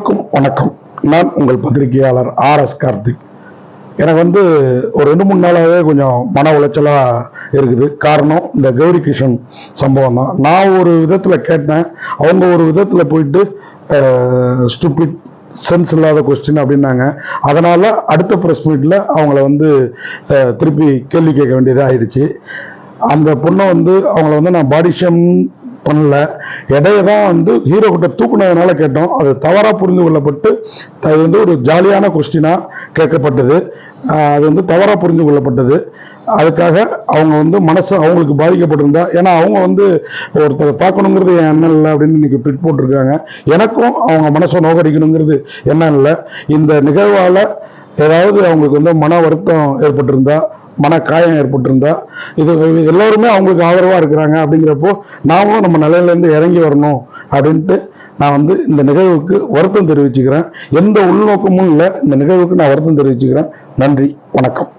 அனைவருக்கும் வணக்கம். நான் உங்கள் பத்திரிகையாளர் ஆர் எஸ் கார்த்திக். எனக்கு வந்து ஒரு ரெண்டு மூணு நாளாகவே கொஞ்சம் மன உளைச்சலாக இருக்குது. காரணம் இந்த கௌரி கிருஷ்ணன் சம்பவம் தான். நான் ஒரு விதத்தில் கேட்டேன். அவங்க ஒரு விதத்தில் போயிட்டு ஸ்டூபிட் சென்ஸ் இல்லாத கொஸ்டின் அப்படின்னாங்க. அதனால் அடுத்த ப்ரெஸ் மீட்டில் அவங்கள வந்து திருப்பி கேள்வி கேட்க வேண்டியதாக ஆயிடுச்சு அந்த பொண்ணை வந்து அவங்கள வந்து நான் பாடி ஷேம் பண்ணல. இடைய தான் வந்து ஹீரோ கிட்ட தூக்குனதுனால கேட்டோம். அது தவறாக புரிந்து கொள்ளப்பட்டு அது வந்து ஒரு ஜாலியான கொஸ்டினாக கேட்கப்பட்டது. அது வந்து தவறாக புரிந்து கொள்ளப்பட்டது. அதுக்காக அவங்க வந்து மனசு அவங்களுக்கு பாதிக்கப்பட்டிருந்தா ஏன்னா அவங்க வந்து ஒருத்தரை தாக்கணுங்கிறது என் எண்ணம் இல்லை அப்படின்னு இன்னைக்கு ட்விட் போட்டிருக்காங்க. எனக்கும் அவங்க மனசை நோக்கடிக்கணுங்கிறது எண்ணம் இல்லை. இந்த நிகழ்வால் ஏதாவது அவங்களுக்கு வந்து மன வருத்தம் ஏற்பட்டிருந்தா மன காயம் ஏற்பட்டிருந்தா. இது இது எல்லோருமே அவங்களுக்கு ஆதரவாக இருக்கிறாங்க. அப்படிங்கிறப்போ நாமளும் நம்ம நிலையிலேருந்து இறங்கி வரணும் அப்படின்ட்டு நான் வந்து இந்த நிகழ்வுக்கு வருத்தம் தெரிவிச்சுக்கிறேன். எந்த உள்நோக்கமும் இல்லை. இந்த நிகழ்வுக்கு நான் வருத்தம் தெரிவிச்சுக்கிறேன். நன்றி. வணக்கம்.